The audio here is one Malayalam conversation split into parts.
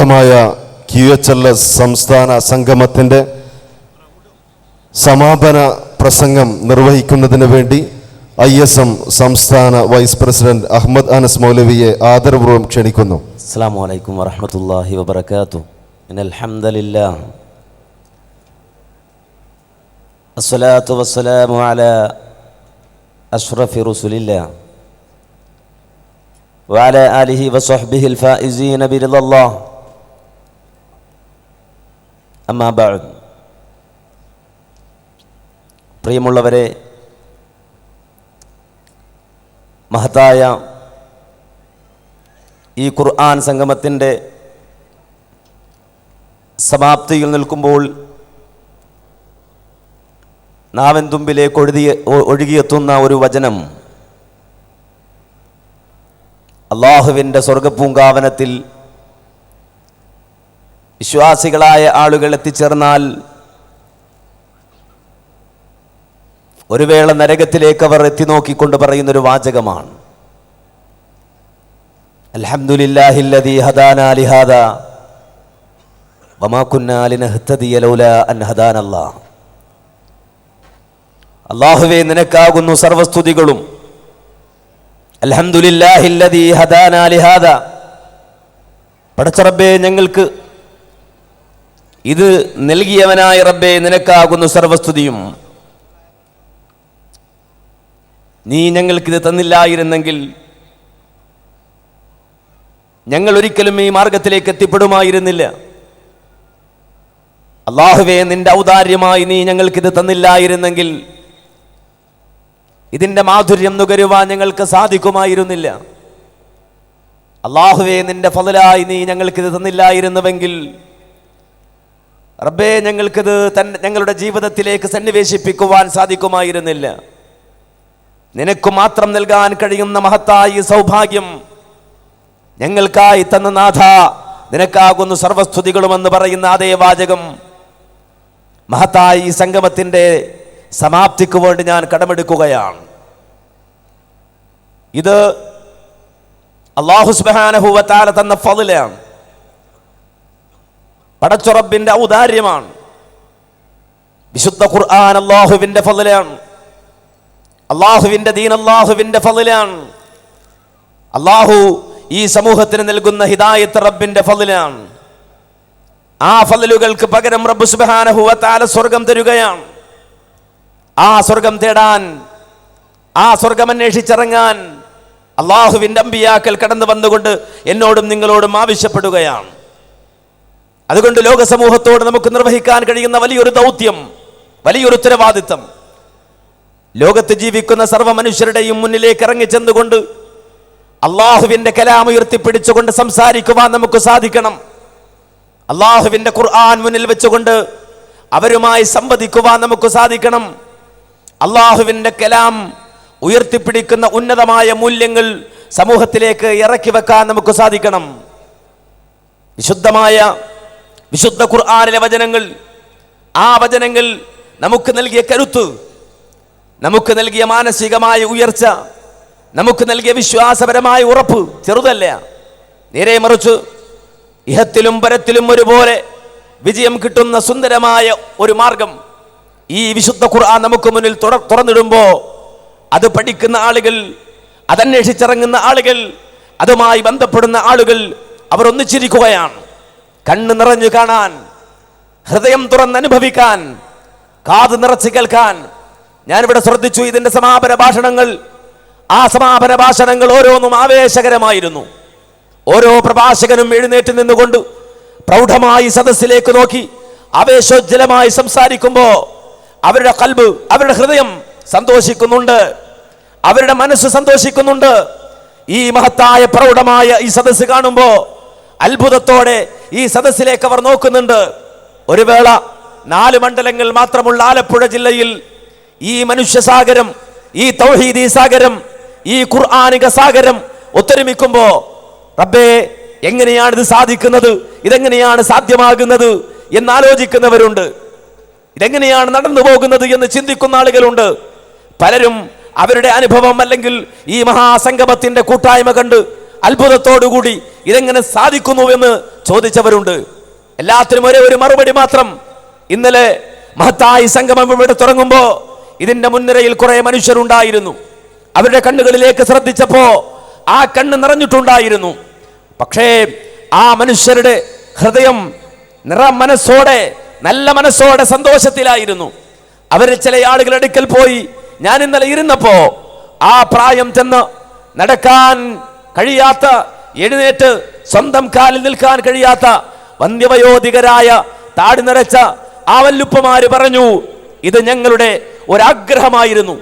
പ്രൗഢമായ ക്യു എച്ച് എൽ എസ് സംസ്ഥാന സംഗമത്തിൻ്റെ സമാപന പ്രസംഗം നിർവഹിക്കുന്നതിന് വേണ്ടി ഐ എസ് എം സംസ്ഥാന വൈസ് പ്രസിഡന്റ് അഹമ്മദ് അനസ് മൗലവിയെ ആദരപൂർവ്വം ക്ഷണിക്കുന്നു السلام عليكم ورحمة الله وبركاته إن الحمد لله الصلاة والسلام على أشرف رسل الله وعلى آله وصحبه الفائزين برضا الله അമ്മാബാഴ് പ്രിയമുള്ളവരെ മഹത്തായ ഈ ഖുർആൻ സംഗമത്തിന്റെ സമാപ്തിയിൽ നിൽക്കുമ്പോൾ നാവൻതുമ്പിലേക്ക് ഒഴുതിയ ഒഴുകിയെത്തുന്ന ഒരു വചനം അള്ളാഹുവിന്റെ സ്വർഗപ്പൂങ്കാവനത്തിൽ വിശ്വാസികളായ ആളുകൾ എത്തിച്ചേർന്നാൽ ഒരു വേള നരകത്തിലേക്ക് അവർ എത്തി നോക്കിക്കൊണ്ട് പറയുന്നൊരു വാചകമാണ്. അൽഹംദുലില്ലാഹില്ലദീ അൻ അല്ലാഹുവേ നിനക്കാകുന്നു സർവസ്തുതികളും. അൽഹംദുലില്ലാഹില്ലദീ ഹദാനാലിഹാദ പടച്ചറബേ ഞങ്ങൾക്ക് ഇത് നൽകിയവനായ റബ്ബെ നിനക്കാകുന്നു സർവസ്തുതിയും. നീ ഞങ്ങൾക്കിത് തന്നില്ലായിരുന്നെങ്കിൽ ഞങ്ങൾ ഒരിക്കലും ഈ മാർഗത്തിലേക്ക് എത്തിപ്പെടുമായിരുന്നില്ല. അള്ളാഹുവേ നിന്റെ ഔദാര്യമായി നീ ഞങ്ങൾക്കിത് തന്നില്ലായിരുന്നെങ്കിൽ ഇതിന്റെ മാധുര്യം നുകരുവാൻ ഞങ്ങൾക്ക് സാധിക്കുമായിരുന്നില്ല. അള്ളാഹുവേ നിന്റെ ഫലരായി നീ ഞങ്ങൾക്കിത് തന്നില്ലായിരുന്നുവെങ്കിൽ റബ്ബേ ഞങ്ങൾക്കത് തൻ ഞങ്ങളുടെ ജീവിതത്തിലേക്ക് സന്നിവേശിപ്പിക്കുവാൻ സാധിക്കുമായിരുന്നില്ല. നിനക്ക് മാത്രം നൽകാൻ കഴിയുന്ന മഹത്തായ സൗഭാഗ്യം ഞങ്ങൾക്കായി തന്ന നാഥ. നിനക്കാകുന്നു സർവസ്തുതികളുമെന്ന് പറയുന്ന അതേ വാചകം. മഹത്തായി സംഗമത്തിന്റെ സമാപ്തിക്ക് വേണ്ടി ഞാൻ കടമെടുക്കുകയാണ്. ഇത് അള്ളാഹുസ്ബഹാനഹുവത്താല തന്ന ഫതിലാണ്. പടച്ചുറബിന്റെ ഔദാര്യമാണ്. വിശുദ്ധ ഖുർആൻ അള്ളാഹുവിന്റെ ഫതിലാണ്. അള്ളാഹുവിന്റെ ദീൻ അള്ളാഹുവിന്റെ ഫതിലാണ്. അള്ളാഹു ഈ സമൂഹത്തിന് നൽകുന്ന ഹിദായത്ത് റബ്ബിന്റെ ഫതിലാണ്. ആ ഫതിലുകൾക്ക് പകരം റബ്ബു സുബ്ഹാനഹു വതആല സ്വർഗം തരുകയാണ്. ആ സ്വർഗം തേടാൻ ആ സ്വർഗം അന്വേഷിച്ചിറങ്ങാൻ അള്ളാഹുവിന്റെ അമ്പിയാക്കൽ കടന്നു വന്നുകൊണ്ട് എന്നോടും നിങ്ങളോടും ആവശ്യപ്പെടുകയാണ്. അതുകൊണ്ട് ലോക സമൂഹത്തോട് നമുക്ക് നിർവഹിക്കാൻ കഴിയുന്ന വലിയൊരു ദൗത്യം വലിയൊരു ഉത്തരവാദിത്തം. ലോകത്ത് ജീവിക്കുന്ന സർവ മനുഷ്യരുടെയും മുന്നിലേക്ക് ഇറങ്ങി ചെന്നുകൊണ്ട് അള്ളാഹുവിന്റെ കലാം ഉയർത്തിപ്പിടിച്ചുകൊണ്ട് സംസാരിക്കുവാൻ നമുക്ക് സാധിക്കണം. അള്ളാഹുവിന്റെ ഖുർആൻ മുന്നിൽ വെച്ചുകൊണ്ട് അവരുമായി സംവദിക്കുവാൻ നമുക്ക് സാധിക്കണം. അള്ളാഹുവിന്റെ കലാം ഉയർത്തിപ്പിടിക്കുന്ന ഉന്നതമായ മൂല്യങ്ങൾ സമൂഹത്തിലേക്ക് ഇറക്കി വെക്കാൻ നമുക്ക് സാധിക്കണം. വിശുദ്ധമായ വിശുദ്ധ ഖുർആാനിലെ വചനങ്ങൾ ആ വചനങ്ങൾ നമുക്ക് നൽകിയ കരുത്ത് നമുക്ക് നൽകിയ മാനസികമായ ഉയർച്ച നമുക്ക് നൽകിയ വിശ്വാസപരമായ ഉറപ്പ് ചെറുതല്ല. നേരെ മറിച്ച് ഇഹത്തിലും പരത്തിലും ഒരുപോലെ വിജയം കിട്ടുന്ന സുന്ദരമായ ഒരു മാർഗം ഈ വിശുദ്ധ ഖുർആൻ നമുക്ക് മുന്നിൽ തുറ- തുറന്നിടുമ്പോൾ അത് പഠിക്കുന്ന ആളുകൾ അതന്വേഷിച്ചിറങ്ങുന്ന ആളുകൾ അതുമായി ബന്ധപ്പെടുന്ന ആളുകൾ അവർ ഒന്നിച്ചിരിക്കുകയാണ്. കണ്ണ് നിറഞ്ഞു കാണാൻ ഹൃദയം തുറന്ന് അനുഭവിക്കാൻ കാത് നിറച്ച് കേൾക്കാൻ. ഞാനിവിടെ ശ്രദ്ധിച്ചു ഇതിന്റെ സമാപന ഭാഷണങ്ങൾ ആ സമാപന ഭാഷണങ്ങൾ ഓരോന്നും ആവേശകരമായിരുന്നു. ഓരോ പ്രഭാഷകനും എഴുന്നേറ്റ് നിന്നുകൊണ്ട് പ്രൗഢമായി സദസ്സിലേക്ക് നോക്കി ആവേശോജ്ജലമായി സംസാരിക്കുമ്പോൾ അവരുടെ കൽബ് അവരുടെ ഹൃദയം സന്തോഷിക്കുന്നുണ്ട്. അവരുടെ മനസ്സ് സന്തോഷിക്കുന്നുണ്ട്. ഈ മഹത്തായ പ്രൗഢമായ ഈ സദസ്സ് കാണുമ്പോ അത്ഭുതത്തോടെ ഈ സദസ്സിലേക്ക് അവർ നോക്കുന്നുണ്ട്. ഒരു വേള നാല് മണ്ഡലങ്ങൾ മാത്രമുള്ള ആലപ്പുഴ ജില്ലയിൽ ഈ മനുഷ്യസാഗരം ഈ തൗഹീദി സാഗരം ഈ ഖുർആാനിക സാഗരം ഒത്തൊരുമിക്കുമ്പോ റബ്ബേ എങ്ങനെയാണ് ഇത് സാധിക്കുന്നത്? ഇതെങ്ങനെയാണ് സാധ്യമാകുന്നത് എന്നാലോചിക്കുന്നവരുണ്ട്. ഇതെങ്ങനെയാണ് നടന്നു പോകുന്നത് എന്ന് ചിന്തിക്കുന്ന ആളുകളുണ്ട്. പലരും അവരുടെ അനുഭവം അല്ലെങ്കിൽ ഈ മഹാസംഗമത്തിന്റെ കൂട്ടായ്മ കണ്ട് അത്ഭുതത്തോടുകൂടി ഇതെങ്ങനെ സാധിക്കുന്നു എന്ന് ചോദിച്ചവരുണ്ട്. എല്ലാത്തിനും ഒരേ ഒരു മറുപടി മാത്രം. ഇന്നലെ മഹത്തായി സംഗമം ഇവിടെ തുടങ്ങുമ്പോ ഇതിന്റെ മുൻനിരയിൽ കുറെ മനുഷ്യരുണ്ടായിരുന്നു. അവരുടെ കണ്ണുകളിലേക്ക് ശ്രദ്ധിച്ചപ്പോ ആ കണ്ണ് നിറഞ്ഞിട്ടുണ്ടായിരുന്നു. പക്ഷേ ആ മനുഷ്യരുടെ ഹൃദയം നിറ മനസ്സോടെ നല്ല മനസ്സോടെ സന്തോഷത്തിലായിരുന്നു. അവരിൽ ചില ആളുകൾ അടുക്കൽ പോയി. ഞാൻ ഇന്നലെ ഇരുന്നപ്പോ ആ പ്രായം ചെന്ന് നടക്കാൻ കഴിയാത്ത എഴുന്നേറ്റ് സ്വന്തം കാലിൽ നിൽക്കാൻ കഴിയാത്ത വന്ധ്യവയോധികരായ താടി നിറച്ച ആവല്ലുപ്പമാര് പറഞ്ഞു ഇത് ഞങ്ങളുടെ ഒരാഗ്രഹമായിരുന്നു.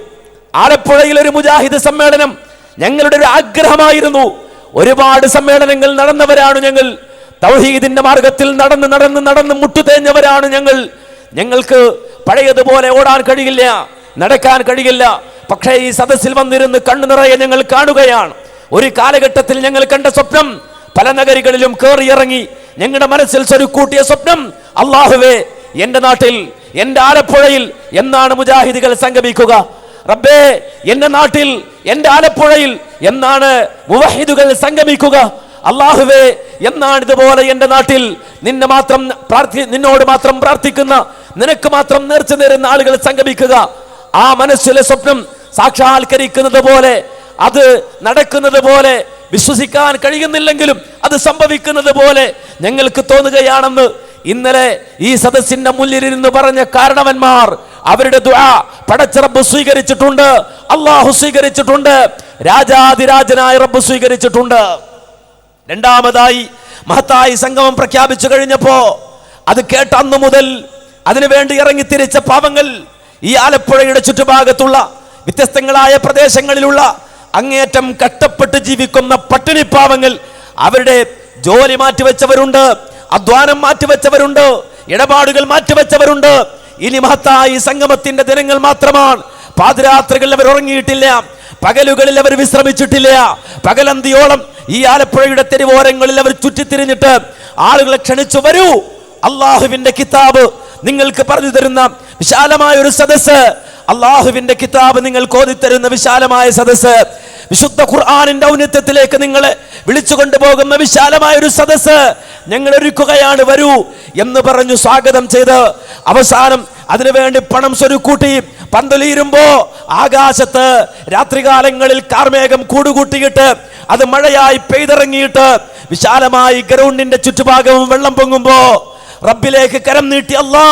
ആലപ്പുഴയിൽ ഒരു മുജാഹിദ് സമ്മേളനം ഞങ്ങളുടെ ഒരു ആഗ്രഹമായിരുന്നു. ഒരുപാട് സമ്മേളനങ്ങൾ നടന്നവരാണ് ഞങ്ങൾ. തൗഹീദിന്റെ മാർഗത്തിൽ നടന്ന് നടന്ന് നടന്ന് മുട്ടുതേഞ്ഞവരാണ് ഞങ്ങൾ. ഞങ്ങൾക്ക് പഴയതുപോലെ ഓടാൻ കഴിയില്ല നടക്കാൻ കഴിയില്ല. പക്ഷേ ഈ സദസ്സിൽ വന്നിരുന്ന് കണ്ണു നിറയെ ഞങ്ങൾ കാണുകയാണ്. ഒരു കാലഘട്ടത്തിൽ ഞങ്ങൾ കണ്ട സ്വപ്നം പല നഗരികളിലും കയറിയിറങ്ങി ഞങ്ങളുടെ മനസ്സിൽ സ്വരുക്കൂട്ടിയ സ്വപ്നം അള്ളാഹുവേ എന്റെ നാട്ടിൽ എന്റെ ആലപ്പുഴയിൽ എന്നാണ് മുജാഹിദികൾ സംഗമിക്കുക. റബ്ബേ എന്റെ നാട്ടിൽ എന്റെ ആലപ്പുഴയിൽ എന്നാണ് മുവഹിദുകൾ സംഗമിക്കുക. അള്ളാഹുവേ എന്നാണ് ഇതുപോലെ എന്റെ നാട്ടിൽ നിന്നെ മാത്രം പ്രാർത്ഥി നിന്നോട് മാത്രം പ്രാർത്ഥിക്കുന്ന നിനക്ക് മാത്രം നേർച്ച നേരുന്ന ആളുകൾ സംഗമിക്കുക. ആ മനസ്സിലെ സ്വപ്നം സാക്ഷാത്കരിക്കുന്നത് പോലെ അത് നടക്കുന്നത് പോലെ വിശ്വസിക്കാൻ കഴിയുന്നില്ലെങ്കിലും അത് സംഭവിക്കുന്നത് പോലെ ഞങ്ങൾക്ക് തോന്നുകയാണെന്ന് ഇന്നലെ ഈ സദസ്സിന്റെ മുന്നിലിരുന്ന് പറഞ്ഞ കാരണവന്മാർ അവരുടെ ദുആ പടച്ച റബ്ബ് സ്വീകരിച്ചിട്ടുണ്ട് അള്ളാഹു സ്വീകരിച്ചിട്ടുണ്ട് രാജാതിരാജനായ റബ്ബ് സ്വീകരിച്ചിട്ടുണ്ട്. രണ്ടാമതായി മഹത്തായി സംഗമം പ്രഖ്യാപിച്ചു കഴിഞ്ഞപ്പോ അത് കേട്ട അന്നു മുതൽ അതിനുവേണ്ടി ഇറങ്ങി തിരിച്ച പാവങ്ങൾ ഈ ആലപ്പുഴയുടെ ചുറ്റുഭാഗത്തുള്ള വ്യത്യസ്തങ്ങളായ പ്രദേശങ്ങളിലുള്ള അങ്ങേറ്റം കഷ്ടപ്പെട്ട് ജീവിക്കുന്ന പട്ടിണി പാവങ്ങൾ അവരുടെ ജോലി മാറ്റിവെച്ചവരുണ്ട് അധ്വാനം മാറ്റിവെച്ചവരുണ്ട് ഇടപാടുകൾ മാറ്റിവെച്ചവരുണ്ട്. ഇനി മഹത്തായി സംഗമത്തിന്റെ ദിനങ്ങൾ മാത്രമാണ്. പാതിരാത്രികളിൽ അവർ ഉറങ്ങിയിട്ടില്ല പകലുകളിൽ അവർ വിശ്രമിച്ചിട്ടില്ല. പകലന്തിയോളം ഈ ആലപ്പുഴയുടെ തെരുവോരങ്ങളിൽ അവർ ചുറ്റിത്തിരിഞ്ഞിട്ട് ആളുകളെ ക്ഷണിച്ചു വരൂ അള്ളാഹുവിന്റെ കിതാബ് നിങ്ങൾക്ക് പറഞ്ഞു തരുന്ന വിശാലമായ ഒരു സദസ് അള്ളാഹുവിന്റെ കിതാബ് നിങ്ങൾ കോതിത്തരുന്ന വിശാലമായ സദസ് വിശുദ്ധ ഖുർആാനിന്റെ ഔന്നത്യത്തിലേക്ക് നിങ്ങളെ വിളിച്ചു കൊണ്ടുപോകുന്ന വിശാലമായ ഒരു സദസ് ഞങ്ങൾ ഒരുക്കുകയാണ് വരൂ എന്ന് പറഞ്ഞു സ്വാഗതം ചെയ്ത് അവസാനം അതിനുവേണ്ടി പണം സ്വരുക്കൂട്ടി പന്തലീരുമ്പോ ആകാശത്ത് രാത്രികാലങ്ങളിൽ കാർമേഘം കൂടുകൂട്ടിയിട്ട് അത് മഴയായി പെയ്തിറങ്ങിയിട്ട് വിശാലമായി ഗ്രൗണ്ടിന്റെ ചുറ്റുഭാഗവും വെള്ളം പൊങ്ങുമ്പോ റബ്ബിലേക്ക് കരം നീട്ടി അല്ലാ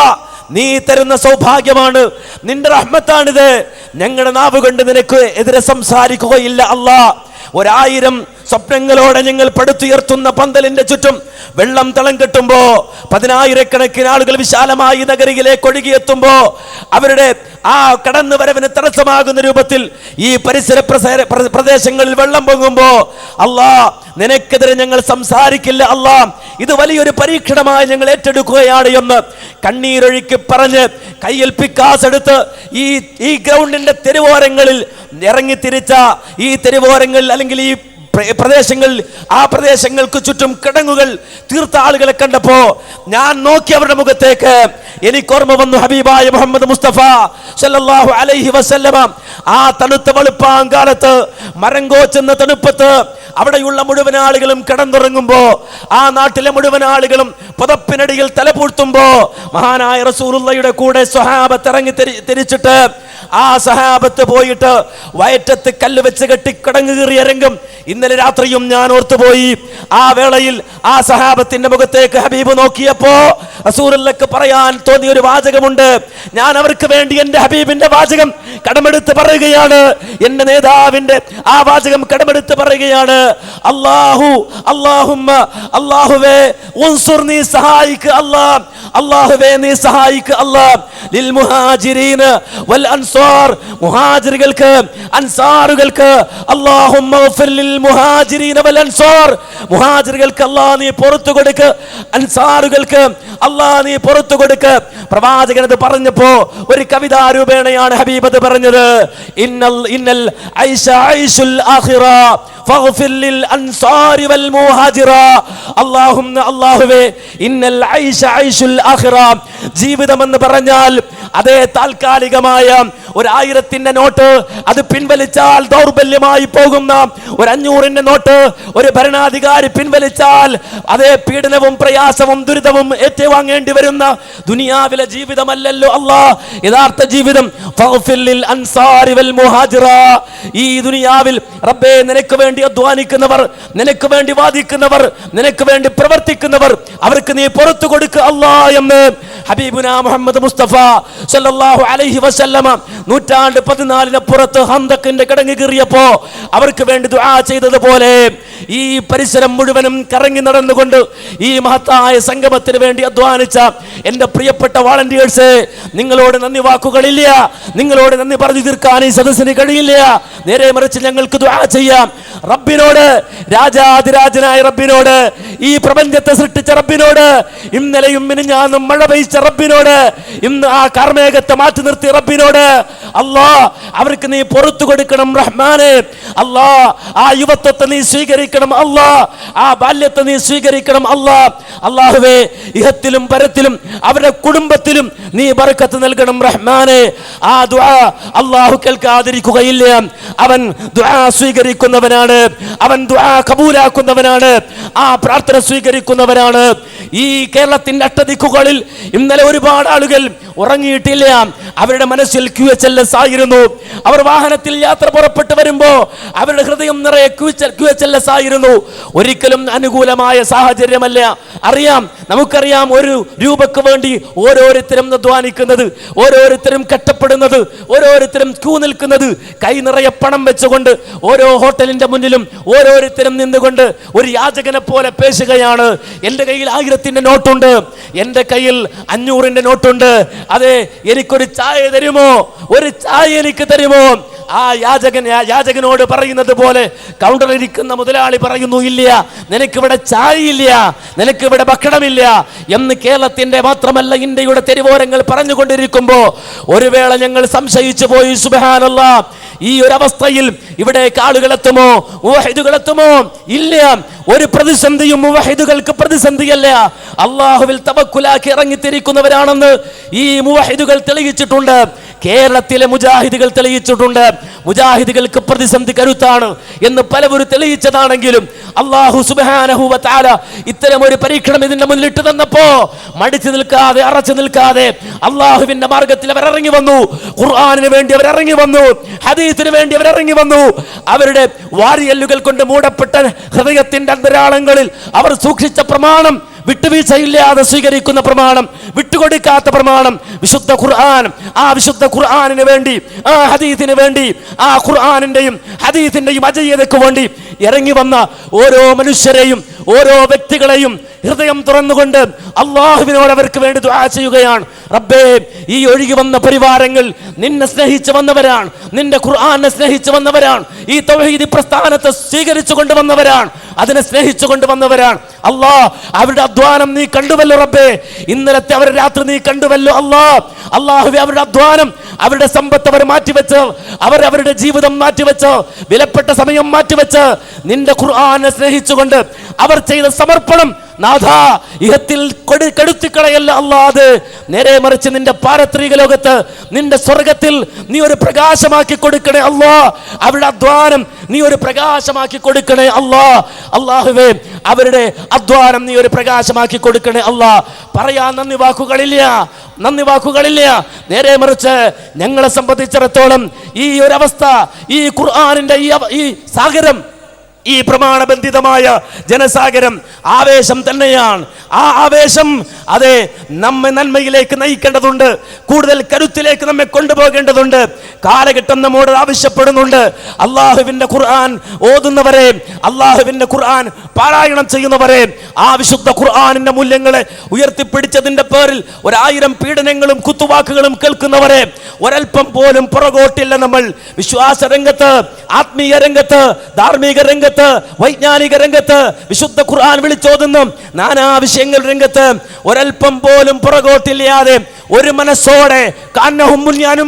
നീ തരുന്ന സൗഭാഗ്യമാണ്. നിന്റെ റഹ്മത്താണിത്. ഞങ്ങളുടെ നാവ് കൊണ്ട് നിനക്ക് എതിരെ സംസാരിക്കുകയില്ല അല്ല. ഒരായിരം സ്വപ്നങ്ങളോടെ ഞങ്ങൾ പടുത്തുയർത്തുന്ന പന്തലിന്റെ ചുറ്റും വെള്ളം തളം കെട്ടുമ്പോ പതിനായിരക്കണക്കിന് ആളുകൾ വിശാലമായി നഗരിയിലേക്ക് ഒഴുകിയെത്തുമ്പോ അവരുടെ ആ കടന്നു വരവിന് തടസ്സമാകുന്ന രൂപത്തിൽ ഈ പരിസര പ്രദേശങ്ങളിൽ വെള്ളം പൊങ്ങുമ്പോ അല്ലാ നിനക്കെതിരെ ഞങ്ങൾ സംസാരിക്കില്ല അല്ലാ ഇത് വലിയൊരു പരീക്ഷണമായി ഞങ്ങൾ ഏറ്റെടുക്കുകയാണ് എന്ന് കണ്ണീരൊഴുക്കി പറഞ്ഞ് കയ്യിൽ പിക്കാസ് എടുത്ത് ഈ ഈ ഗ്രൗണ്ടിന്റെ തെരുവോരങ്ങളിൽ ഇറങ്ങി തിരിച്ച ഈ തെരുവോരങ്ങളിൽ അല്ലെങ്കിൽ ഈ പ്ര- പ്രദേശങ്ങളിൽ ആ പ്രദേശങ്ങൾക്ക് ചുറ്റും കിടങ്ങുകൾ തീർത്ത ആളുകളെ കണ്ടപ്പോ ഞാൻ നോക്കി അവരുടെ മുഖത്തേക്ക്. എനിക്ക് ഓർമ്മ വന്നു ഹബീബായ മുഹമ്മദ് മുസ്തഫ സല്ലല്ലാഹു അലൈഹി വസല്ലമ. ആ തണുത്ത വെളുപ്പാങ്കാലത്ത് മരം കോച്ചുന്ന തണുപ്പത്ത് അവിടെയുള്ള മുഴുവൻ ആളുകളും കിടന്നുറങ്ങുമ്പോ ആ നാട്ടിലെ മുഴുവൻ ആളുകളും പുതപ്പിനടിയിൽ തലപൂഴ്ത്തുമ്പോ മഹാനായ റസൂലുള്ളയുടെ കൂടെ സ്വഹാബത്ത് ഇറങ്ങി തിരിച്ചിട്ട് ആ സഹാബത്ത് പോയിട്ട് വയറ്റത്ത് കല്ല് വെച്ച് കെട്ടി കിടങ്ങു കീറിയ രംഗം ഇന്നലെ രാത്രിയും ഞാൻ ഓർത്തുപോയി. ആ വേളയിൽ ആ സഹാബത്തിന്റെ മുഖത്തേക്ക് ഹബീബ് നോക്കിയപ്പോ റസൂലുള്ളക്ക് പറയാൻ തോന്നിയ ഒരു വാചകമുണ്ട്. ഞാൻ അവർക്ക് വേണ്ടി എന്റെ ഹബീബിന്റെ വാചകം കടമെടുത്ത് പറയുകയാണ്. എന്റെ നേതാവിന്റെ ആ വാചകം കടമെടുത്ത് പറയുകയാണ്. അള്ളാഹു അള്ളാഹുമ്മ അള്ളാഹുവേ ഉൻസുർ നീ സഹായിക്ക് അല്ലാ. അള്ളാഹുവേ നീ സഹായിക്ക് അല്ലാ. ലിൽ മുഹാജിരീന വൽ അൻസാർ മുഹാജിറുകൾക്ക് അൻസാറുകൾക്ക് ഗഫിർ ലിൽ മുഹാജിരീന വൽ അൻസാർ മുഹാജിറുകൾക്ക് അല്ലാഹ് നീ പുറത്തു കൊടുക്ക് അൻസാറുകൾക്ക് അല്ലാഹ് നീ പുറത്തു കൊടുക്ക്. പ്രവാചകൻ അത് പറഞ്ഞപ്പോ ഒരു കവിതാ രൂപേണയാണ് ഹബീബ് അത് പറഞ്ഞത്. ഇന്നൽ ഇന്നൽ ഐഷ ഐഷുൽ ആഖിറ അൻസാരി വൽ മുഹാജിറ. അല്ലാഹുമ്മ അല്ലാഹുവേ ഇന്നൽ ഐഷ ഐഷുൽ ആഖിറ ജീവിതം പറഞ്ഞാൽ അതേ താൽക്കാലികമായ ഒരായിരത്തിന്റെ നോട്ട് അത് പിൻവലിച്ചാൽ ദൗർബല്യമായി പോകുന്ന ഒരു അഞ്ഞൂറിന്റെ നോട്ട് ഒരു ഭരണാധികാരി പിൻവലിച്ചാൽ അതേ പീഡനവും പ്രയാസവും ദുരിതവും ഏറ്റുവാങ്ങേണ്ടി വരുന്ന ദുനിയാവിലെ ജീവിതമല്ലല്ലോ അല്ലാ യഥാർത്ഥ ജീവിതം. ഈ ദുനിയാവിൽ റബ്ബേ നിനക്ക് വേണ്ടി അധ്വാനിക്കുന്നവർ നിനക്ക് വേണ്ടി വാദിക്കുന്നവർ നിനക്ക് വേണ്ടി പ്രവർത്തിക്കുന്നവർ അവർക്ക് നീ പുറത്തു കൊടുക്കുക അല്ലാ എന്ന് ഹബീബുന മുഹമ്മദ് മുസ്തഫ സല്ലല്ലാഹു അലൈഹി വസല്ലമ നൂറ്റാണ്ട് പതിനാലിന് പുറത്ത് ഹന്തക്കിന്റെ കിടങ്ങി കീറിയപ്പോ അവർക്ക് വേണ്ടി ദുആ ചെയ്തതുപോലെ ഈ പരിസരം മുഴുവനും കറങ്ങി നടന്നുകൊണ്ട് ഈ മഹത്തായ സംഗമത്തിന് വേണ്ടി അധ്വാനിച്ച എന്റെ പ്രിയപ്പെട്ട വാളണ്ടിയേഴ്സ് നിങ്ങളോട് നന്ദി വാക്കുകളില്ല. നിങ്ങളോട് നന്ദി പറഞ്ഞു തീർക്കാൻ ഈ സദസ്സിന് കഴിയില്ല. നേരെ മറിച്ച് ഞങ്ങൾക്ക് ദുആ ചെയ്യാം. റബ്ബിനോട് രാജാതിരാജനായ റബ്ബിനോട് ഈ പ്രപഞ്ചത്തെ സൃഷ്ടിച്ച റബ്ബിനോട് ഇന്നലെയും മിനിഞ്ഞാന്നും മഴ പെയ്ച്ച റബ്ബിനോട് ഇന്ന് ആ കർമ്മേകത്തെ മാറ്റി നിർത്തിയ റബ്ബിനോട് അല്ലാ അവർക്ക് നീ പുറത്തു കൊടുക്കണം റഹ്മാനെ. അല്ലാ ആ യുവത്വത്തെ നീ സ്വീകരിക്കണം അല്ലാ. ആ ബാല്യത്തെ നീ സ്വീകരിക്കണം അല്ലാ. അള്ളാഹുവേ ഇഹത്തിലും പരത്തിലും അവരുടെ കുടുംബത്തിലും നീ ബർക്കത്ത് നൽകണം റഹ്മാനെ. ആ ദുആ അള്ളാഹു കേൾക്കാതിരിക്കുകയില്ല. അവൻ ദുആ സ്വീകരിക്കുന്നവനാണ്. അവൻ ദുആ കബൂലാക്കുന്നവനാണ്. ആ പ്രാർത്ഥന സ്വീകരിക്കുന്നവനാണ്. ഈ കേരളത്തിന്റെ അട്ടദിക്കുകളിൽ ഇന്നലെ ഒരുപാട് ആളുകൾ ഉറങ്ങിയിട്ടില്ല. അവരുടെ മനസ്സിൽ ക്യു എച്ച് എൽ എസ് ആയിരുന്നു. അവർ വാഹനത്തിൽ യാത്ര പുറപ്പെട്ടു വരുമ്പോ അവരുടെ ഹൃദയം നിറയെ ക്യു എച്ച് എൽ എസ് ആയിരുന്നു. ഒരിക്കലും അനുകൂലമായ സാഹചര്യമല്ല. അറിയാം നമുക്കറിയാം ഒരു രൂപക്ക് വേണ്ടി ഓരോരുത്തരും അധ്വാനിക്കുന്നത് ഓരോരുത്തരും കെട്ടപ്പെടുന്നത് ഓരോരുത്തരും ക്യൂ നിൽക്കുന്നത് കൈ നിറയെ പണം വെച്ചുകൊണ്ട് ഓരോ ഹോട്ടലിന്റെ മുന്നിലും ഓരോരുത്തരും നിന്നുകൊണ്ട് ഒരു യാചകനെ പോലെ പേശുകയാണ്. എന്റെ കയ്യിൽ ആയിരത്തിന്റെ നോട്ടുണ്ട് എന്റെ കയ്യിൽ അഞ്ഞൂറിന്റെ നോട്ടുണ്ട്. അതെ എനിക്കൊരു ചായ തരുമോ? ഒരു ചായ എനിക്ക് തരുമോ? ആ യാചകൻ യാചകനോട് പറയുന്നത് പോലെ കൗണ്ടറിൽ ഇരിക്കുന്ന മുതലാളി പറയുന്നു ഇല്ല നിനക്കിവിടെ ചായയില്ല നിനക്കിവിടെ ഭക്ഷണമില്ല. എന്ന് കേരളത്തിന്റെ മാത്രമല്ല ഇന്ത്യയുടെ തെരുവോരങ്ങൾ പറഞ്ഞുകൊണ്ടിരിക്കുമ്പോ ഒരു വേള ഞങ്ങൾ സംശയിച്ചു പോയി സുബഹാനല്ല ഈ ഒരു അവസ്ഥയിൽ ഇവിടെ ആളുകൾ എത്തുമോ? മുവഹിദുകൾ എത്തുമോ? ഇല്ല ഒരു പ്രതിസന്ധിയും മുവഹിദുകൾക്ക് പ്രതിസന്ധിയല്ല. അള്ളാഹുവിൽ തവക്കുലാക്കി ഇറങ്ങിത്തിരിക്കുന്നവരാണെന്ന് ഈ മുവഹിദുകൾ തെളിയിച്ചിട്ടുണ്ട്. കേരളത്തിലെ മുജാഹിദികൾ തെളിയിച്ചിട്ടുണ്ട്. മുജാഹിദികൾക്ക് പ്രതിസന്ധി കരുത്താണ് എന്ന് പലവരും തെളിയിച്ചതാണെങ്കിലും അള്ളാഹു സുബാനഹുവ താല ഇത്തരം ഒരു പരീക്ഷണം ഇതിന്റെ മുന്നിലിട്ട് തന്നപ്പോ മടിച്ചു നിൽക്കാതെ അറച്ചു നിൽക്കാതെ അള്ളാഹുവിന്റെ മാർഗത്തിൽ അവർ ഇറങ്ങി വന്നു. ഖുർആാനിന് വേണ്ടി അവർ ഇറങ്ങി വന്നു. ഹദീസിന് വേണ്ടി അവർ ഇറങ്ങി വന്നു. അവരുടെ വാരിയല്ലുകൾ കൊണ്ട് മൂടപ്പെട്ട ഹൃദയത്തിന്റെ അന്തരാളങ്ങളിൽ അവർ സൂക്ഷിച്ച പ്രമാണം വിട്ടുവീഴ്ചയില്ലാതെ സ്വീകരിക്കുന്ന പ്രമാണം വിട്ടുകൊടുക്കാത്ത പ്രമാണം വിശുദ്ധ ഖുർആൻ ആ വിശുദ്ധ ഖുർആാനിന് വേണ്ടി ആ ഹദീസിന് വേണ്ടി ആ ഖുർആാനിന്റെയും ഹദീസിന്റെയും അജയ്യതയ്ക്ക് വേണ്ടി ഇറങ്ങി വന്ന ഓരോ മനുഷ്യരെയും ഓരോ വ്യക്തികളെയും ഹൃദയം തുറന്നുകൊണ്ട് അള്ളാഹുവിനോട് അവർക്ക് വേണ്ടി ദുആ ചെയ്യുകയാണ്. റബ്ബേ ഈ ഒഴുകി വന്ന പരിവാരങ്ങൾ നിന്നെ സ്നേഹിച്ചു വന്നവരാണ്. നിന്റെ ഖുർആാനെ സ്നേഹിച്ചു വന്നവരാണ്. ഈ തൗഹീദി പ്രസ്ഥാനത്തെ സ്വീകരിച്ചു കൊണ്ടുവന്നവരാണ് അതിനെ സ്നേഹിച്ചു കൊണ്ടുവന്നവരാണ് അല്ലാ അവരുടെ അധ്വാനം നീ കണ്ടുവല്ലോ റബ്ബേ. ഇന്നലത്തെ അവരുടെ രാത്രി നീ കണ്ടുവല്ലോ അല്ലാ. അള്ളാഹുവെ അവരുടെ അധ്വാനം അവരുടെ സമ്പത്ത് അവർ മാറ്റിവെച്ച് അവർ അവരുടെ ജീവിതം മാറ്റിവെച്ച് വിലപ്പെട്ട സമയം മാറ്റിവെച്ച് നിന്റെ ഖുർആാനെ സ്നേഹിച്ചുകൊണ്ട് അവർ ചെയ്ത സമർപ്പണം ഇഹത്തിൽ കൊടു കെടുത്തിക്കളയല്ല അല്ലാതെ നേരെ മറിച്ച് നിന്റെ പാരത്രിക ലോകത്ത് നിന്റെ സ്വർഗത്തിൽ നീ ഒരു പ്രകാശമാക്കി കൊടുക്കണേ അല്ലാ അവരുടെ അധ്വാനം നീ ഒരു പ്രകാശമാക്കി കൊടുക്കണേ അല്ലാ അള്ളാഹുവേ അവരുടെ അധ്വാനം നീ ഒരു പ്രകാശമാക്കി കൊടുക്കണേ അല്ലാ പറയാൻ നന്ദി വാക്കുകളില്ല നന്ദി വാക്കുകളില്ല. നേരെ മറിച്ച് ഞങ്ങളെ സംബന്ധിച്ചിടത്തോളം ഈ ഒരു അവസ്ഥ ഈ ഖുർആാനിന്റെ ഈ സാഗരം ഈ പ്രമാണബന്ധിതമായ ജനസാഗരം ആവേശം തന്നെയാണ്. ആ ആവേശം അതെ നമ്മെ നന്മയിലേക്ക് നയിക്കേണ്ടതുണ്ട്. കൂടുതൽ കരുത്തിലേക്ക് നമ്മെ കൊണ്ടുപോകേണ്ടതുണ്ട്. കാലഘട്ടം നമ്മോട് ആവശ്യപ്പെടുന്നുണ്ട്. അള്ളാഹുവിന്റെ ഖുർആൻ ഓതുന്നവരെ അള്ളാഹുവിന്റെ ഖുർആൻ പാരായണം ചെയ്യുന്നവരെ ആ വിശുദ്ധ ഖുർആാനിന്റെ മൂല്യങ്ങളെ ഉയർത്തിപ്പിടിച്ചതിന്റെ പേരിൽ ഒരായിരം പീഡനങ്ങളും കുത്തുവാക്കുകളും കേൾക്കുന്നവരെ ഒരൽപ്പം പോലും പുറകോട്ടില്ല നമ്മൾ. വിശ്വാസ രംഗത്ത് ആത്മീയ രംഗത്ത് ധാർമ്മിക രംഗത്ത് വൈജ്ഞാനിക രംഗത്ത് വിശുദ്ധ ഖുർആൻ വിളിച്ചോതുന്നു. നാനാ വിഷയങ്ങൾ രംഗത്ത് ഒരൽപ്പം പോലും പുറകോട്ടില്ലാതെ ഒരു മനസ്സോടെ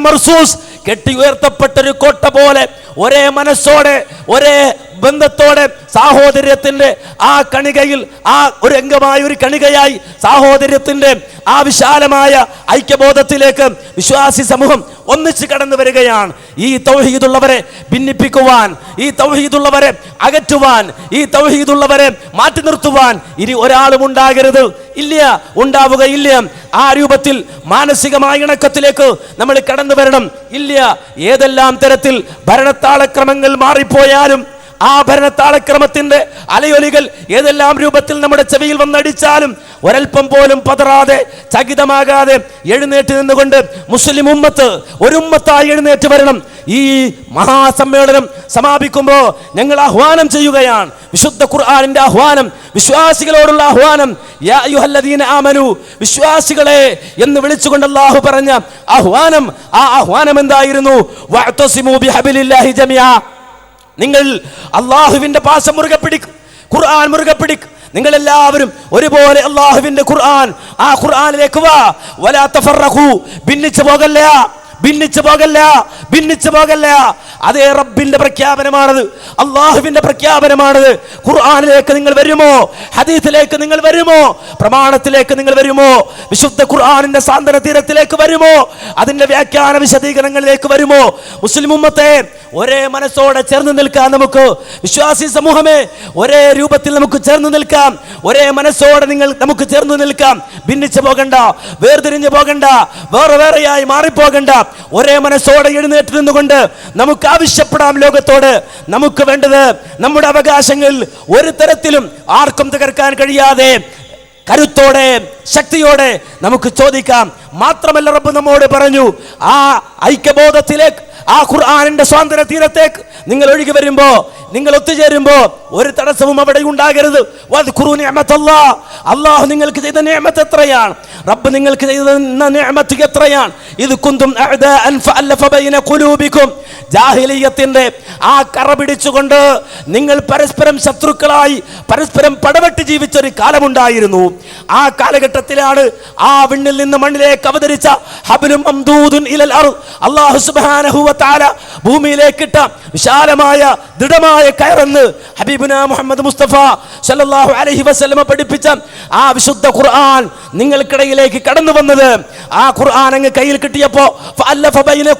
മർസൂസ് കെട്ടി ഉയർത്തപ്പെട്ട ഒരു കോട്ട പോലെ ഒരേ മനസ്സോടെ ഒരേ ബന്ധത്തോടെ സാഹോദര്യത്തിന്റെ ആ കണികയിൽ ആ ഒരു അംഗമായ ഒരു കണികയായി സാഹോദര്യത്തിന്റെ ആ വിശാലമായ ഐക്യബോധത്തിലേക്ക് വിശ്വാസി സമൂഹം ഒന്നിച്ച് കടന്നു വരികയാണ്. ഈ തൗഹീദുള്ളവരെ ഭിന്നിപ്പിക്കുവാൻ ഈ തൗഹീദുള്ളവരെ അകറ്റുവാൻ ഈ തൗഹീദുള്ളവരെ മാറ്റി നിർത്തുവാൻ ഇനി ഒരാളും ഉണ്ടാകരുത്. ഇല്ല ഉണ്ടാവുകയില്ല. ആ രൂപത്തിൽ മാനസികമായ ഇണക്കത്തിലേക്ക് നമ്മൾ കടന്നു വരണം. ഇല്ല ഏതെല്ലാം തരത്തിൽ ഭരണത്താളക്രമങ്ങൾ മാറിപ്പോയാലും ആ ഭരണത്താളക്രമത്തിന്റെ അലയൊലികൾ ഏതെല്ലാം രൂപത്തിൽ നമ്മുടെ ചെവിയിൽ വന്നടിച്ചാലും ഒരൽപ്പം പോലും പതറാതെ ചകിതമാകാതെ എഴുന്നേറ്റ് നിന്നുകൊണ്ട് മുസ്ലിം ഉമ്മത്ത് ഒരു ഉമ്മത്തായി എഴുന്നേറ്റ് വരണം. ഈ മഹാസമ്മേളനം സമാപിക്കുമ്പോൾ ഞങ്ങൾ ആഹ്വാനം ചെയ്യുകയാണ്. വിശുദ്ധ ഖുർആാനിന്റെ ആഹ്വാനം വിശ്വാസികളോടുള്ള ആഹ്വാനം ആമനു വിശ്വാസികളെ എന്ന് വിളിച്ചുകൊണ്ട് അള്ളാഹു പറഞ്ഞ ആഹ്വാനം ആ ആഹ്വാനം എന്തായിരുന്നു? നിങ്ങൾ അള്ളാഹുവിന്റെ പാശം മുറുകെ പിടിക്കും ഖുർആൻ മുറുകെ പിടിക്കും. നിങ്ങൾ എല്ലാവരും ഒരുപോലെ അള്ളാഹുവിന്റെ ഖുർആൻ ആ ഖുർആനിലേക്ക് വാ. വലാ തഫറഖു ഭിന്നിച്ചു പോകല്ല ഭിന്നിച്ചു പോകല്ല ഭിന്നിച്ചു പോകല്ല. അതേ റബ്ബിന്റെ പ്രഖ്യാപനമാണത് അള്ളാഹുവിന്റെ പ്രഖ്യാപനമാണത്. ഖുർആാനിലേക്ക് നിങ്ങൾ വരുമോ? ഹദീസിലേക്ക് നിങ്ങൾ വരുമോ? പ്രമാണത്തിലേക്ക് നിങ്ങൾ വരുമോ? വിശുദ്ധ ഖുർആാനിന്റെ സാന്ത്വന തീരത്തിലേക്ക് വരുമോ? അതിന്റെ വ്യാഖ്യാന വിശദീകരണങ്ങളിലേക്ക് വരുമോ? മുസ്ലിം ഉമ്മത്തെ ഒരേ മനസ്സോടെ ചേർന്ന് നിൽക്കാൻ നമുക്ക്. വിശ്വാസി സമൂഹമേ ഒരേ രൂപത്തിൽ നമുക്ക് ചേർന്ന് നിൽക്കാം. ഒരേ മനസ്സോടെ നിങ്ങൾ നമുക്ക് ചേർന്ന് നിൽക്കാം. ഭിന്നിച്ചു പോകണ്ട വേർതിരിഞ്ഞു പോകണ്ട വേറെ വേറെയായി മാറിപ്പോകണ്ട. ഒരേ മനസ്സോടെ എഴുന്നേറ്റ് നിന്നുകൊണ്ട് നമുക്ക് ആവശ്യപ്പെടാം ലോകത്തോട്. നമുക്ക് വേണ്ടത് നമ്മുടെ അവകാശങ്ങൾ ഒരു തരത്തിലും ആർക്കും തകർക്കാൻ കഴിയാതെ കരുത്തോടെ ശക്തിയോടെ നമുക്ക് ചോദിക്കാം. മാത്രമല്ല റബ്ബ് നമ്മോട് പറഞ്ഞു ആ ഐക്യബോധത്തിലേക്ക് ആ ഖുർആാനിന്റെ സ്വാതന്ത്ര്യ തീരത്തേക്ക് നിങ്ങൾ ഒഴുകി വരുമ്പോ നിങ്ങൾ ഒത്തുചേരുമ്പോ ഒരു തടസ്സവും അവിടെ ഉണ്ടാകരുത്. അള്ളാഹു നിങ്ങൾക്ക് ചെയ്ത നിയമത്ത് എത്രയാണ്? റബ്ബ് നിങ്ങൾക്ക് ചെയ്ത നിയമത്ത് എത്രയാണ്? ഇത് കുന്തും ജാഹിലീയത്തിന്റെ ആ കറ പിടിച്ചുകൊണ്ട് നിങ്ങൾ പരസ്പരം ശത്രുക്കളായി പരസ്പരം പടവെട്ട് ജീവിച്ചൊരു കാലമുണ്ടായിരുന്നു. ആ കാലഘട്ടത്തിലാണ് ആ വിണ്ണിൽ നിന്ന് മണ്ണിലേക്ക് അവതരിച്ച ഹബിലും അള്ളാഹു ഇലൽ അർദ് ഭൂമിയിലേക്കിട്ട വിശാലമായ ദൃഢമായ കയറെന്ന് ഹബീബുന മുഹമ്മദ് മുസ്തഫ സല്ലല്ലാഹു അലഹി വസ്ലമ പഠിപ്പിച്ച ആ വിശുദ്ധ ഖുർആൻ നിങ്ങൾക്കിടയിലേക്ക് കടന്നു വന്നത്. ആ ഖുർആൻ അങ്ങ് കയ്യിൽ കിട്ടിയപ്പോ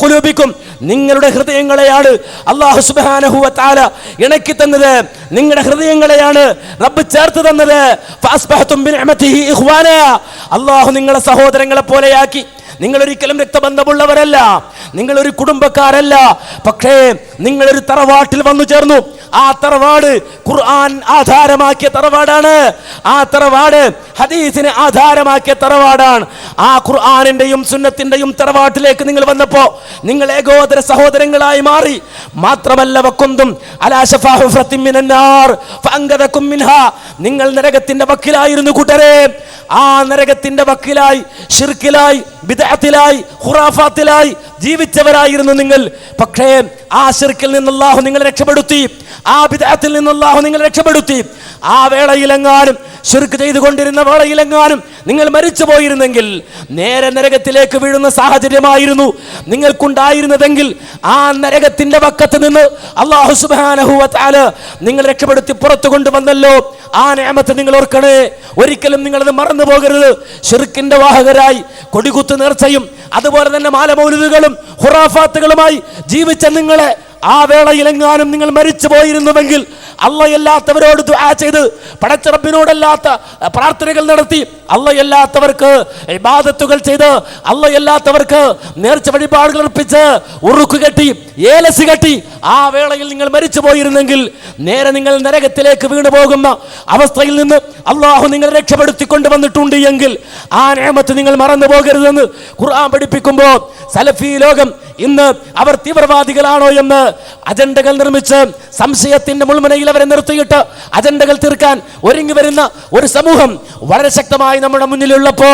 കുലൂപിക്കും നിങ്ങളുടെ ഹൃദയങ്ങളെയാണ് അള്ളാഹു സുബ്ഹാനഹു താല ഇണക്കി തന്നത്. നിങ്ങളുടെ ഹൃദയങ്ങളെയാണ് റബ്ബ് ചേർത്ത് തന്നത്. അള്ളാഹു നിങ്ങളെ സഹോദരങ്ങളെ പോലെയാക്കി നിങ്ങൾ ഒരിക്കലും രക്തബന്ധമുള്ളവരല്ല. ഒരു കുടുംബക്കാരല്ല. പക്ഷേ നിങ്ങൾ ഒരു തറവാട്ടിൽ വന്നു ചേർന്നു. ആ തറവാട് ഖുർആൻ ആധാരമാക്കിയ തറവാടാണ്. ആ തറവാട് ഹദീസിന് ആധാരമാക്കിയ തറവാടാണ്. ആ ഖുർആനിന്റെയും സുന്നത്തിന്റെയും തറവാട്ടിലേക്ക് നിങ്ങൾ വന്നപ്പോ നിങ്ങൾ ഏകോദര സഹോദരങ്ങളായി മാറി. മാത്രമല്ല വക്കൊന്തും നിങ്ങൾ നരകത്തിന്റെ വക്കിലായിരുന്നു കൂട്ടരെ. ആ നരകത്തിന്റെ വക്കിലായി ഷിർക്കിലായി ബിദഅത്തിലായി ഖുറാഫാത്തിലായി ജീവിച്ചവരായിരുന്നു നിങ്ങൾ. പക്ഷേ ആ ശിർക്കിൽ നിന്ന് അല്ലാഹു നിങ്ങളെ രക്ഷപ്പെടുത്തി. ആ വിദേഹത്തിൽ നിന്ന് അല്ലാഹു നിങ്ങളെ രക്ഷപ്പെടുത്തി. ആ വേളയിലെങ്ങാനും ഷിർക്ക് ചെയ്തുകൊണ്ടിരുന്ന വേളയിലെങ്ങാനും നിങ്ങൾ മരിച്ചു പോയിരുന്നെങ്കിൽ നേരെ നരകത്തിലേക്ക് വീഴുന്ന സാഹചര്യമായിരുന്നു നിങ്ങൾക്കുണ്ടായിരുന്നതെങ്കിൽ ആ നരകത്തിന്റെ പക്കത്ത് നിന്ന് അള്ളാഹു തആല നിങ്ങൾ രക്ഷപ്പെടുത്തി പുറത്തു കൊണ്ടുവന്നല്ലോ. ആ നിയമത്ത് നിങ്ങൾ ഓർക്കണേ. ഒരിക്കലും നിങ്ങളത് മറന്നു പോകരുത്. ഷിർക്കിന്റെ വാഹകരായി കൊടികുത്ത് നേർച്ചയും അതുപോലെ തന്നെ മാലമൗലുകളും ഹുറാഫാത്തുകളുമായി ജീവിച്ച നിങ്ങളെ ആ വേളയിലെങ്ങാനും നിങ്ങൾ മരിച്ചു പോയിരുന്നുവെങ്കിൽ അള്ളയല്ലാത്തവരോട് ദുആ ചെയ്ത് പടച്ചിറപ്പിനോടല്ലാത്ത പ്രാർത്ഥനകൾ നടത്തി അള്ളയല്ലാത്തവർക്ക് ഇബാദത്തുകൾ ചെയ്ത് അള്ളയല്ലാത്തവർക്ക് നേർച്ച വഴിപാടുകൾ അർപ്പിച്ച് ഉറുക്കു കെട്ടി ഏലസ് കെട്ടി ആ വേളയിൽ നിങ്ങൾ മരിച്ചു പോയിരുന്നെങ്കിൽ നേരെ നിങ്ങൾ നരകത്തിലേക്ക് വീണു പോകുന്ന അവസ്ഥയിൽ നിന്ന് അള്ളാഹു നിങ്ങൾ രക്ഷപ്പെടുത്തി കൊണ്ടുവന്നിട്ടുണ്ട് എങ്കിൽ ആ നേമത്ത് നിങ്ങൾ മറന്നു പോകരുതെന്ന് ഖുർആൻ പഠിപ്പിക്കുമ്പോൾ സലഫി ലോകം ഇന്ന് അവർ തീവ്രവാദികളാണോ എന്ന് അജണ്ടകൾ നിർമ്മിച്ച് സംശയത്തിന്റെ മുൾമുനയിൽ അവരെ നിർത്തിയിട്ട് അജണ്ടകൾ തീർക്കാൻ ഒരുങ്ങി വരുന്ന ഒരു സമൂഹം വളരെ ശക്തമായി നമ്മുടെ മുന്നിലുള്ളപ്പോ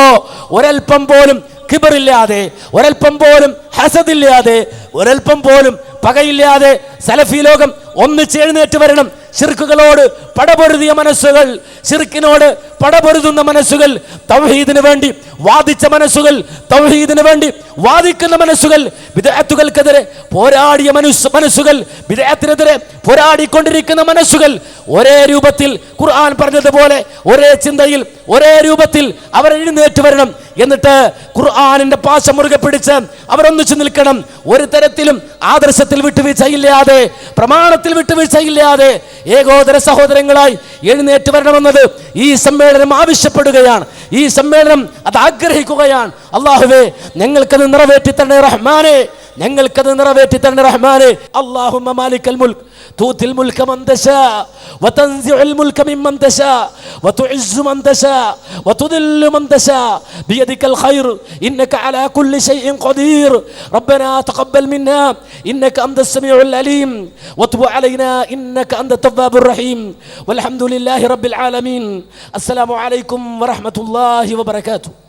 ഒരൽപ്പം പോലും കിബറില്ലാതെ ഒരൽപ്പം പോലും ഹസദില്ലാതെ ഒരൽപ്പം പോലും പകയില്ലാതെ സലഫി ലോകം ഒന്ന് എഴുന്നേറ്റ് വരണം. ശിർക്കുകളോട് പടപൊരുതിയ മനസ്സുകൾ ശിർക്കിനോട് പടപൊരുതുന്ന മനസ്സുകൾ തൗഹീദിന് വേണ്ടി വാദിച്ച മനസ്സുകൾ തൗഹീദിന് വേണ്ടി വാദിക്കുന്ന മനസ്സുകൾ വിദേഹത്തുകൾക്കെതിരെ പോരാടിയ മനുഷ്യ മനസ്സുകൾ വിദേഹത്തിനെതിരെ പോരാടിക്കൊണ്ടിരിക്കുന്ന മനസ്സുകൾ ഒരേ രൂപത്തിൽ ഖുർആൻ പറഞ്ഞതുപോലെ ഒരേ ചിന്തയിൽ ഒരേ രൂപത്തിൽ അവർ എഴുന്നേറ്റ് വരണം. എന്നിട്ട് ഖുർആാനിന്റെ പാശം മുറുകെ പിടിച്ച് അവരൊന്നിച്ചു നിൽക്കണം. ഒരു തരത്തിലും ആദർശത്തിൽ വിട്ടുവീഴ്ചയില്ലാതെ പ്രമാണത്തിൽ വിട്ടുവീഴ്ചയില്ലാതെ ഏകോദര സഹോദരങ്ങളായി എഴുന്നേറ്റ് വരണമെന്നത് ഈ സമ്മേളനം ആവശ്യപ്പെടുകയാണ്. ഈ സമ്മേളനം അത് ആഗ്രഹിക്കുകയാണ്. അള്ളാഹുവേ ഞങ്ങൾക്കത് നിറവേറ്റി തന്നെ റഹ്മാനെ. ഞങ്ങൾക്കത് നിറവേറ്റി തന്നെ റഹ്മാനെ. അള്ളാഹുമ്മ മാലിക്കൽ മുൽക്ക് تؤتي الملك من تشاء وتنزع الملك ممن تشاء وتعز من تشاء وتذل من تشاء. بيدك الخير إنك على كل شيء قدير. ربنا تقبل منا إنك أنت السميع العليم. وتب علينا إنك أنت التواب الرحيم. والحمد لله رب العالمين. السلام عليكم ورحمة الله وبركاته.